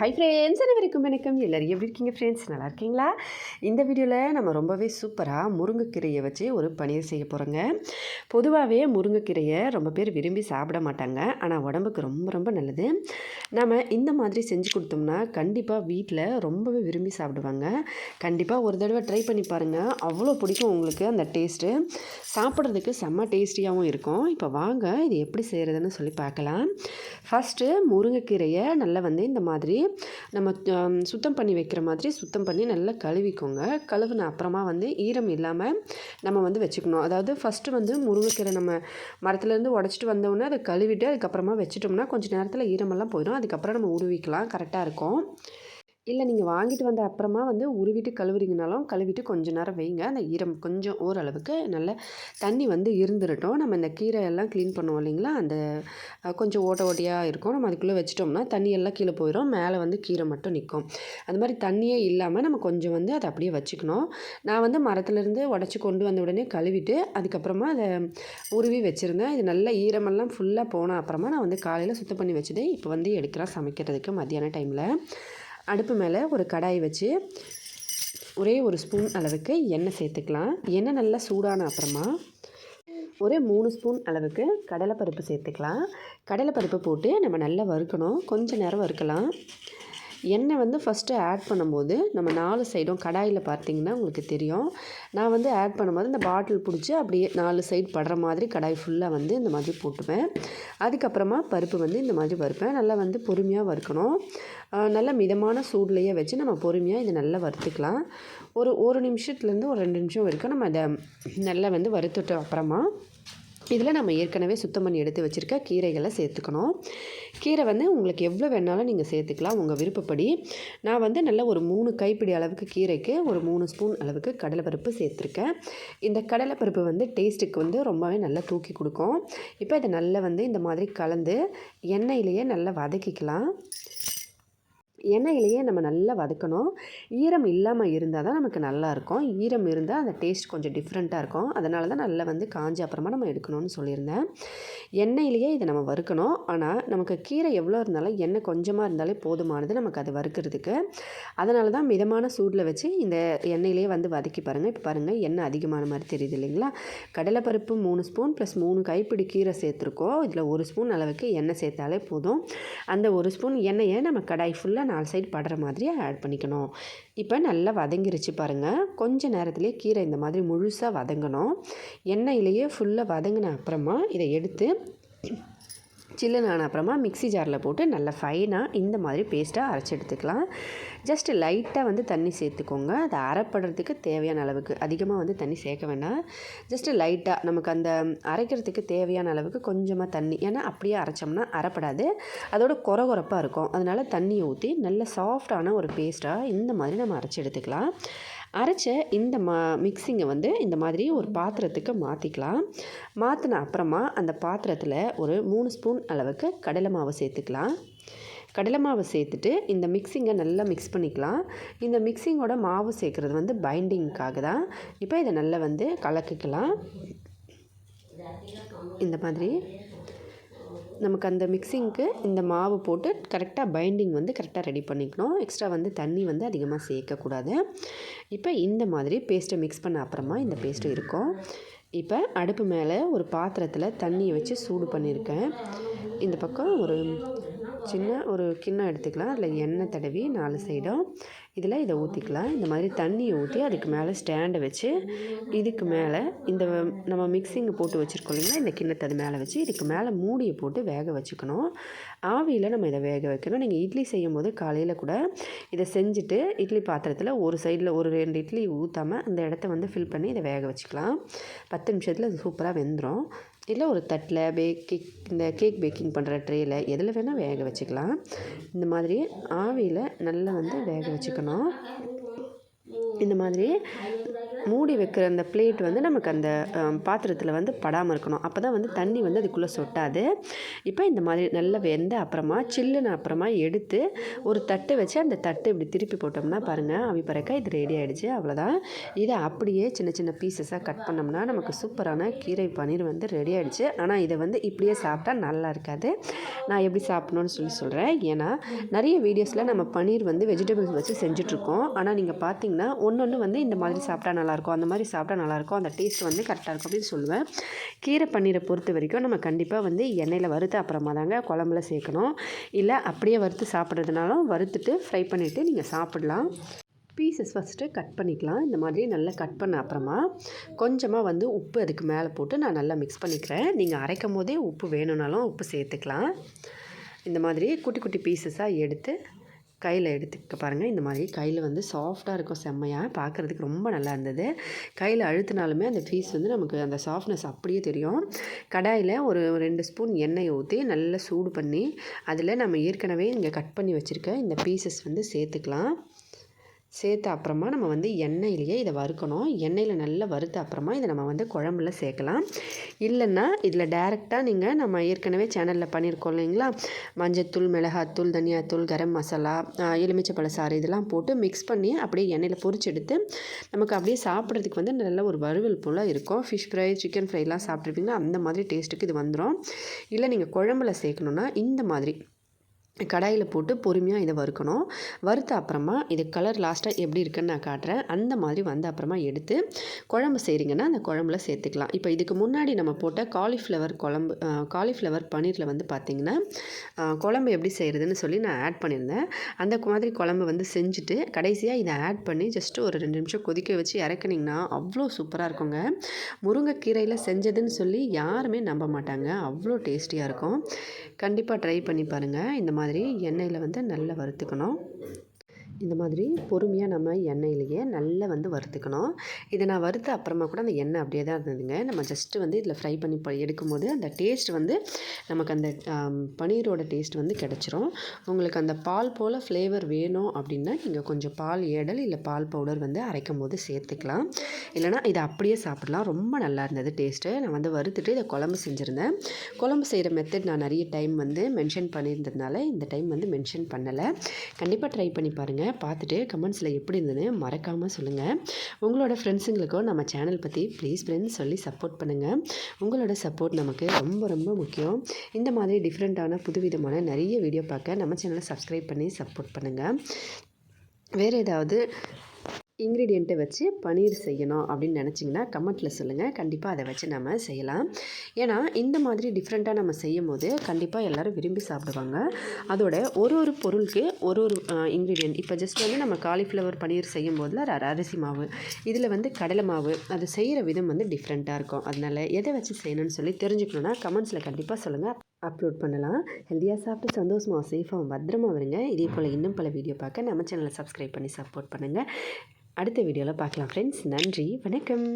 Hi friends அனைவருக்கும் வணக்கம். எல்லோரும் எப்படி இருக்கீங்க ஃப்ரெண்ட்ஸ் நல்லா இருக்கீங்களா? இந்த வீடியோவில் நம்ம ரொம்பவே சூப்பராக முருங்கைக்கீரையை வச்சு ஒரு பனீர் செய்ய போகிறோங்க பொதுவாகவே முருங்கைக்கீரையை ரொம்ப பேர் விரும்பி சாப்பிட மாட்டாங்க. ஆனால் உடம்புக்கு ரொம்ப ரொம்ப நல்லது. நம்ம இந்த மாதிரி செஞ்சு கொடுத்தோம்னா கண்டிப்பாக வீட்டில் ரொம்பவே விரும்பி சாப்பிடுவாங்க. கண்டிப்பாக ஒரு தடவை ட்ரை பண்ணி பாருங்கள் அவ்வளோ பிடிக்கும் உங்களுக்கு அந்த டேஸ்ட்டு சாப்பிட்றதுக்கு செம்ம டேஸ்டியாகவும் இருக்கும். இப்போ வாங்க இது எப்படி செய்கிறதுன்னு சொல்லி பார்க்கலாம். ஃபஸ்ட்டு முருங்கைக்கீரையை நல்லா வந்து இந்த மாதிரி நம்ம சுத்தம் பண்ணி வைக்கிற மாதிரி சுத்தம் பண்ணி நல்லா கழுவிக்கோங்க. கழுவுன அப்புறமா வந்து ஈரம் இல்லாமல் நம்ம வந்து வச்சுக்கணும். அதாவது ஃபஸ்ட்டு வந்து முருங்கைக்கீரை நம்ம மரத்துலேருந்து உடச்சிட்டு வந்தோடனே அதை கழுவிட்டு அதுக்கப்புறமா வச்சுட்டோம்னா கொஞ்சம் நேரத்தில் ஈரமெல்லாம் போயிடும். அதுக்கப்புறம் நம்ம உருவிக்கலாம். கரெக்டாக இருக்கும். இல்லை நீங்கள் வாங்கிட்டு வந்த அப்புறமா வந்து உருவிட்டு கழுவுறீங்கனாலும் கழுவிட்டு கொஞ்ச நேரம் வைங்க. அந்த ஈரம் கொஞ்சம் ஓரளவுக்கு நல்ல தண்ணி வந்து இருந்துடட்டும் நம்ம இந்த கீரை எல்லாம் க்ளீன் பண்ணுவோம் இல்லைங்களா? அந்த கொஞ்சம் ஓட்ட ஓட்டையாக இருக்கும். நம்ம அதுக்குள்ளே வச்சிட்டோம்னா தண்ணி எல்லாம் கீழே போயிடும் மேலே வந்து கீரை மட்டும் நிற்கும். அந்த மாதிரி தண்ணியே இல்லாமல் நம்ம கொஞ்சம் வந்து அதை அப்படியே வச்சுக்கணும். நான் வந்து மரத்துலேருந்து உடச்சி கொண்டு வந்த உடனே கழுவிட்டு அதுக்கப்புறமா அதை உருவி வச்சுருந்தேன் இது நல்ல ஈரமெல்லாம் ஃபுல்லாக போன அப்புறமா நான் வந்து காலையில் சுத்தம் பண்ணி வச்சது இப்போ வந்து எடுக்கிறேன் சமைக்கிறதுக்கு மத்தியான டைமில் அடுப்பு மேலே ஒரு கடாய் வச்சு ஒரே ஒரு ஸ்பூன் அளவுக்கு எண்ணெய் சேர்த்துக்கலாம். எண்ணெய் நல்லா சூடான அப்புறமா ஒரு மூணு ஸ்பூன் அளவுக்கு கடலைப்பருப்பு சேர்த்துக்கலாம். கடலைப்பருப்பு போட்டு நம்ம நல்லா வறுக்கணும். கொஞ்சம் நேரம் வறுக்கலாம். எண்ணெய் வந்து ஃபஸ்ட்டு ஆட் பண்ணும்போது நம்ம நாலு சைடும் கடாயில் பார்த்தீங்கன்னா உங்களுக்கு தெரியும். நான் வந்து ஆட் பண்ணும்போது இந்த பாட்டில் பிடிச்சி அப்படியே நாலு சைடு படுற மாதிரி கடாய் ஃபுல்லாக வந்து இந்த மாதிரி போட்டுவேன் அதுக்கப்புறமா பருப்பு வந்து இந்த மாதிரி வறுப்பேன். நல்லா வந்து பொறுமையாக வறுக்கணும். நல்லா மிதமான சூட்லேயே வச்சு நம்ம பொறுமையாக இதை நல்லா வறுத்துக்கலாம். ஒரு ஒரு நிமிஷத்துலேருந்து ஒரு ரெண்டு நிமிஷம் வரைக்கும் நம்ம அதை நல்லா வந்து வறுத்துட்ட அப்புறமா இதில் நம்ம ஏற்கனவே சுத்தம் பண்ணி எடுத்து வச்சுருக்க கீரைகளை சேர்த்துக்கணும். கீரை வந்து உங்களுக்கு எவ்வளோ வேணாலும் நீங்கள் சேர்த்துக்கலாம் உங்கள் விருப்பப்படி. நான் வந்து நல்ல ஒரு மூணு கைப்பிடி அளவுக்கு கீரைக்கு ஒரு மூணு ஸ்பூன் அளவுக்கு கடலைப்பருப்பு சேர்த்துருக்கேன். இந்த கடலைப்பருப்பு வந்து டேஸ்ட்டுக்கு வந்து ரொம்பவே நல்லா தூக்கி கொடுக்கும். இப்போ இதை நல்லா வந்து இந்த மாதிரி கலந்து எண்ணெயிலேயே நல்லா வதக்கிக்கலாம். எண்ணெயிலேயே நம்ம நல்லா வதக்கணும். ஈரம் இல்லாமல் இருந்தால் தான் நமக்கு நல்லாயிருக்கும் ஈரம் இருந்தால் அந்த டேஸ்ட் கொஞ்சம் டிஃப்ரெண்ட்டாக இருக்கும். அதனால தான் நல்லா வந்து காஞ்ச அப்புறமா நம்ம எடுக்கணும்னு சொல்லியிருந்தேன். எண்ணெயிலேயே இதை நம்ம வறுக்கணும். ஆனால் நமக்கு கீரை எவ்வளோ இருந்தாலும் எண்ணெய் கொஞ்சமாக இருந்தாலே போதுமானது நமக்கு அது வறுக்கிறதுக்கு. அதனால தான் மிதமான சூடில் வச்சு இந்த எண்ணெயிலேயே வந்து வதக்கி பாருங்கள் இப்போ பாருங்கள் எண்ணெய் அதிகமான மாதிரி தெரியுது இல்லைங்களா? கடலைப்பருப்பு மூணு ஸ்பூன் ப்ளஸ் மூணு கைப்பிடி கீரை சேர்த்துருக்கோம். இதில் ஒரு ஸ்பூன் அளவுக்கு எண்ணெய் சேர்த்தாலே போதும். அந்த ஒரு ஸ்பூன் எண்ணெயை நம்ம கடாய் ஃபுல்லாக நாலு சைடு படுற மாதிரி ஆட் பண்ணிக்கணும். இப்போ நல்லா வதங்கிருச்சு பாருங்கள் கொஞ்ச நேரத்துலேயே கீரை இந்த மாதிரி முழுசாக வதங்கணும். எண்ணெயிலேயே ஃபுல்லாக வதங்கின அப்புறமா இதை எடுத்து சில்லுன்னு ஆன அப்புறமா மிக்ஸி ஜாரில் போட்டு நல்லா ஃபைனாக இந்த மாதிரி பேஸ்ட்டாக அரைச்சி எடுத்துக்கலாம். ஜஸ்ட்டு லைட்டாக வந்து தண்ணி சேர்த்துக்கோங்க. அதை அரைப்படுறதுக்கு தேவையான அளவுக்கு அதிகமாக வந்து தண்ணி சேர்க்க வேண்டாம். ஜஸ்ட்டு லைட்டாக நமக்கு அந்த அரைக்கிறதுக்கு தேவையான அளவுக்கு கொஞ்சமாக தண்ணி ஏன்னா அப்படியே அரைச்சோம்னா அரைப்படாது. அதோட குறகுறப்பாக இருக்கும். அதனால் தண்ணியை ஊற்றி நல்ல சாஃப்டான ஒரு பேஸ்ட்டாக இந்த மாதிரி நம்ம அரைச்சி எடுத்துக்கலாம். அரைச்ச இந்த மா மிக்ஸிங்கை வந்து இந்த மாதிரி ஒரு பாத்திரத்துக்கு மாற்றிக்கலாம் மாற்றின அப்புறமா அந்த பாத்திரத்தில் ஒரு மூணு ஸ்பூன் அளவுக்கு கடலை மாவு சேர்த்துக்கலாம். கடலை மாவு சேர்த்துட்டு இந்த மிக்ஸிங்கை நல்லா மிக்ஸ் பண்ணிக்கலாம். இந்த மிக்ஸிங்கோட மாவு சேர்க்குறது வந்து பைண்டிங்க்காக தான். இப்போ இதை நல்லா வந்து கலக்கிக்கலாம். இந்த மாதிரி நமக்கு அந்த மிக்ஸிங்க்கு இந்த மாவு போட்டு கரெக்டாக பைண்டிங் வந்து கரெக்டாக ரெடி பண்ணிக்கணும். எக்ஸ்ட்ரா வந்து தண்ணி வந்து அதிகமாக சேர்க்கக்கூடாது. இப்போ இந்த மாதிரி பேஸ்ட்டை மிக்ஸ் பண்ண அப்புறமா இந்த பேஸ்ட்டு இருக்கும். இப்போ அடுப்பு மேலே ஒரு பாத்திரத்தில் தண்ணியை வச்சு சூடு பண்ணியிருக்கேன் இந்த பக்கம் ஒரு சின்ன ஒரு கிண்ணம் எடுத்துக்கலாம். அதில் எண்ணெய் தடவி நாலு சைடும் இதில் இதை ஊற்றிக்கலாம். இந்த மாதிரி தண்ணியை ஊற்றி அதுக்கு மேலே ஸ்டாண்டை வச்சு இதுக்கு மேலே இந்த நம்ம மிக்சிங்கை போட்டு வச்சுருக்கோம் இல்லைங்களா? இந்த கிண்ணத்தை அது மேலே வச்சு இதுக்கு மேலே மூடியை போட்டு வேக வச்சுக்கணும். ஆவியில் நம்ம இதை வேக வைக்கணும். நீங்கள் இட்லி செய்யும் போது காலையில் கூட இதை செஞ்சுட்டு இட்லி பாத்திரத்தில் ஒரு சைடில் ஒரு ரெண்டு இட்லி ஊற்றாமல் அந்த இடத்த வந்து ஃபில் பண்ணி இதை வேக வச்சுக்கலாம். பத்து நிமிஷத்தில் அது சூப்பராக வெந்துடும் இல்லை ஒரு தட்டில் பேக்கிங் இந்த கேக் பேக்கிங் பண்ணுற ட்ரேயில் எதில் வேணால் வேக வச்சுக்கலாம். இந்த மாதிரி ஆவியில் நல்லா வந்து வேக வச்சுக்கணும். இந்த மாதிரி. மூடி வைக்கிற அந்த பிளேட் வந்து நமக்கு அந்த பாத்திரத்தில் வந்து படாமல் இருக்கணும். அப்போ தான் வந்து தண்ணி வந்து அதுக்குள்ளே சொட்டாது. இப்போ இந்த மாதிரி நல்லா வெந்த அப்புறமா சில்லுன்னு அப்புறமா எடுத்து ஒரு தட்டு வச்சு அந்த தட்டு இப்படி திருப்பி போட்டோம்னா பாருங்கள் அவி பறக்க இது ரெடி ஆகிடுச்சு அவ்வளோதான் இதை அப்படியே சின்ன சின்ன பீசஸாக கட் பண்ணோம்னா நமக்கு சூப்பரான கீரை பன்னீர் வந்து ரெடி ஆகிடுச்சு ஆனால் இதை வந்து இப்படியே சாப்பிட்டா நல்லா இருக்காது. நான் எப்படி சாப்பிட்ணுன்னு சொல்லி சொல்கிறேன் ஏன்னா நிறைய வீடியோஸில் நம்ம பன்னீர் வந்து வெஜிடபிள்ஸ் வச்சு செஞ்சுட்ருக்கோம் ஆனால் நீங்கள் பார்த்தீங்கன்னா ஒன்று ஒன்று வந்து இந்த மாதிரி சாப்பிட்டா நல்லா நல்லாயிருக்கும். அந்த மாதிரி சாப்பிட்டா நல்லாயிருக்கும். அந்த டேஸ்ட் வந்து கரெக்டாக இருக்கும் அப்படின்னு சொல்லுவேன். கீரை பன்னீரை பொறுத்த வரைக்கும் நம்ம கண்டிப்பாக வந்து எண்ணெயில் வறுத்து அப்புறமா தாங்க குழம்புல சேர்க்கணும். இல்லை அப்படியே வறுத்து சாப்பிட்றதுனாலும் வறுத்துட்டு ஃப்ரை பண்ணிவிட்டு நீங்கள் சாப்பிட்லாம். பீசஸ் ஃபஸ்ட்டு கட் பண்ணிக்கலாம். இந்த மாதிரி நல்லா கட் பண்ண அப்புறமா கொஞ்சமாக வந்து உப்பு அதுக்கு மேலே போட்டு நான் நல்லா மிக்ஸ் பண்ணிக்கிறேன். நீங்கள் அரைக்கும் போதே உப்பு வேணும்னாலும் உப்பு சேர்த்துக்கலாம். இந்த மாதிரி குட்டி குட்டி பீசஸாக எடுத்து கையில் எடுத்துக்க பாருங்கள் இந்த மாதிரி கையில் வந்து சாஃப்டாக இருக்கும் செம்மையாக பார்க்குறதுக்கு ரொம்ப நல்லா இருந்தது. கையில் அழுத்தினாலுமே அந்த ஃபீஸ் வந்து நமக்கு அந்த சாஃப்ட்னஸ் அப்படியே தெரியும். கடாயில் ஒரு ரெண்டு ஸ்பூன் எண்ணெய் ஊற்றி நல்லா சூடு பண்ணி அதில் நம்ம ஏற்கனவே இங்கே கட் பண்ணி வச்சுருக்க இந்த பீசஸ் வந்து சேர்த்துக்கலாம். சேர்த்த அப்புறமா நம்ம வந்து எண்ணெயிலேயே இதை வறுக்கணும். எண்ணெயில் நல்லா வறுத்த அப்புறமா இதை நம்ம வந்து குழம்புல சேர்க்கலாம். இல்லைன்னா இதில் டேரெக்டாக நீங்கள் நம்ம ஏற்கனவே சேனலில் பண்ணியிருக்கோம் இல்லைங்களா? மஞ்சத்தூள் மிளகாத்தூள் தனியாத்தூள் கரம் மசாலா எலுமிச்சை சாறு இதெல்லாம் போட்டு மிக்ஸ் பண்ணி அப்படியே எண்ணெயில் பொரிச்செடுத்து நமக்கு அப்படியே சாப்பிட்றதுக்கு வந்து நல்ல ஒரு வறுவல் போல் இருக்கும். ஃபிஷ் ஃப்ரை சிக்கன் ஃப்ரைலாம் சாப்பிட்ருப்பீங்களா அந்த மாதிரி டேஸ்ட்டுக்கு இது வந்துடும் இல்லை நீங்கள் குழம்புல சேர்க்கணுன்னா இந்த மாதிரி கடாயில் போட்டு பொறுமையாக இதை வறுக்கணும். வறுத்த அப்புறமா இது கலர் லாஸ்ட்டாக எப்படி இருக்குன்னு நான் காட்டுறேன். அந்த மாதிரி வந்த அப்புறமா எடுத்து குழம்பு செய்கிறீங்கன்னா அந்த குழம்புல சேர்த்துக்கலாம். இப்போ இதுக்கு முன்னாடி நம்ம போட்ட காலிஃப்ளவர் குழம்பு காலிஃப்ளவர் பன்னீரில் வந்து பார்த்திங்கன்னா குழம்பு எப்படி செய்கிறதுன்னு சொல்லி நான் ஆட் பண்ணியிருந்தேன். அந்த மாதிரி குழம்பு வந்து செஞ்சுட்டு கடைசியாக இதை ஆட் பண்ணி ஜஸ்ட்டு ஒரு ரெண்டு நிமிஷம் கொதிக்க வச்சு இறக்குனிங்கன்னா அவ்வளோ சூப்பராக இருக்குங்க. முருங்கைக்கீரையில் செஞ்சதுன்னு சொல்லி யாருமே நம்ப மாட்டாங்க. அவ்வளோ டேஸ்டியாக இருக்கும். கண்டிப்பாக ட்ரை பண்ணி பாருங்கள் இந்த மாதிரி மாதிரி எண்ணெயில் வந்து நல்லா வறுத்துக்கணும். இந்த மாதிரி பொறுமையாக நம்ம எண்ணெயிலேயே நல்லா வந்து வறுத்துக்கணும். இதை நான் வறுத்த அப்புறமா கூட அந்த எண்ணெய் அப்படியே தான் இருந்ததுங்க. நம்ம ஜஸ்ட்டு வந்து இதில் ஃப்ரை பண்ணி எடுக்கும்போது அந்த டேஸ்ட் வந்து நமக்கு அந்த பனீரோட டேஸ்ட் வந்து கிடச்சிரும். உங்களுக்கு அந்த பால் போல் ஃப்ளேவர் வேணும் அப்படின்னா நீங்கள் கொஞ்சம் பால் ஏடல் இல்லை பால் பவுடர் வந்து அரைக்கும் போது சேர்த்துக்கலாம். இல்லைனா இதை அப்படியே சாப்பிட்லாம். ரொம்ப நல்லா இருந்தது டேஸ்ட்டு நான் வந்து வறுத்துட்டு இதை குழம்பு செஞ்சுருந்தேன். குழம்பு செய்கிற மெத்தட் நான் நிறைய டைம் வந்து மென்ஷன் பண்ணியிருந்ததுனால இந்த டைம் வந்து மென்ஷன் பண்ணலை. கண்டிப்பாக ட்ரை பண்ணி பாருங்கள் பார்த்துட்டு கமெண்ட்ஸில் எப்படி இருந்ததுன்னு மறக்காமல் சொல்லுங்கள் உங்களோட ஃப்ரெண்ட்ஸுங்களுக்கும் நம்ம சேனல் பற்றி ப்ளீஸ் ஃப்ரெண்ட்ஸ் சொல்லி சப்போர்ட் பண்ணுங்கள் உங்களோட சப்போர்ட் நமக்கு ரொம்ப ரொம்ப முக்கியம். இந்த மாதிரி டிஃப்ரெண்ட்டான புதுவிதமான நிறைய வீடியோ பார்க்க நம்ம சேனலை சப்ஸ்கிரைப் பண்ணி சப்போர்ட் பண்ணுங்கள் வேறு ஏதாவது இன்க்ரீடியண்ட்டை வச்சு பன்னீர் செய்யணும் அப்படின்னு நினச்சிங்கன்னா கமெண்ட்டில் சொல்லுங்கள் கண்டிப்பாக அதை வச்சு நம்ம செய்யலாம். ஏன்னா இந்த மாதிரி டிஃப்ரெண்ட்டாக நம்ம செய்யும் போது கண்டிப்பாக எல்லோரும் விரும்பி சாப்பிடுவாங்க. அதோட ஒரு ஒரு பொருளுக்கு ஒரு ஒரு இன்க்ரீடியன்ட் இப்போ ஜஸ்ட் வந்து நம்ம காலிஃப்ளவர் பன்னீர் செய்யும் போதில் அரிசி மாவு இதில் வந்து கடலை மாவு அது செய்கிற விதம் வந்து டிஃப்ரெண்ட்டாக இருக்கும். அதனால் எதை வச்சு செய்யணும்னு சொல்லி தெரிஞ்சுக்கணுன்னா கமெண்ட்ஸில் கண்டிப்பாக சொல்லுங்கள் அப்லோட் பண்ணலாம். ஹெல்த்தியாக சாப்பிட்டு சந்தோஷமாக சேஃபாக பத்திரமா வருங்க இதே போல் இன்னும் பல வீடியோ பார்க்க நம்ம சேனலை சப்ஸ்கிரைப் பண்ணி சப்போர்ட் பண்ணுங்கள் அடுத்த வீடியோவில் பார்க்கலாம் ஃப்ரெண்ட்ஸ் நன்றி வணக்கம்.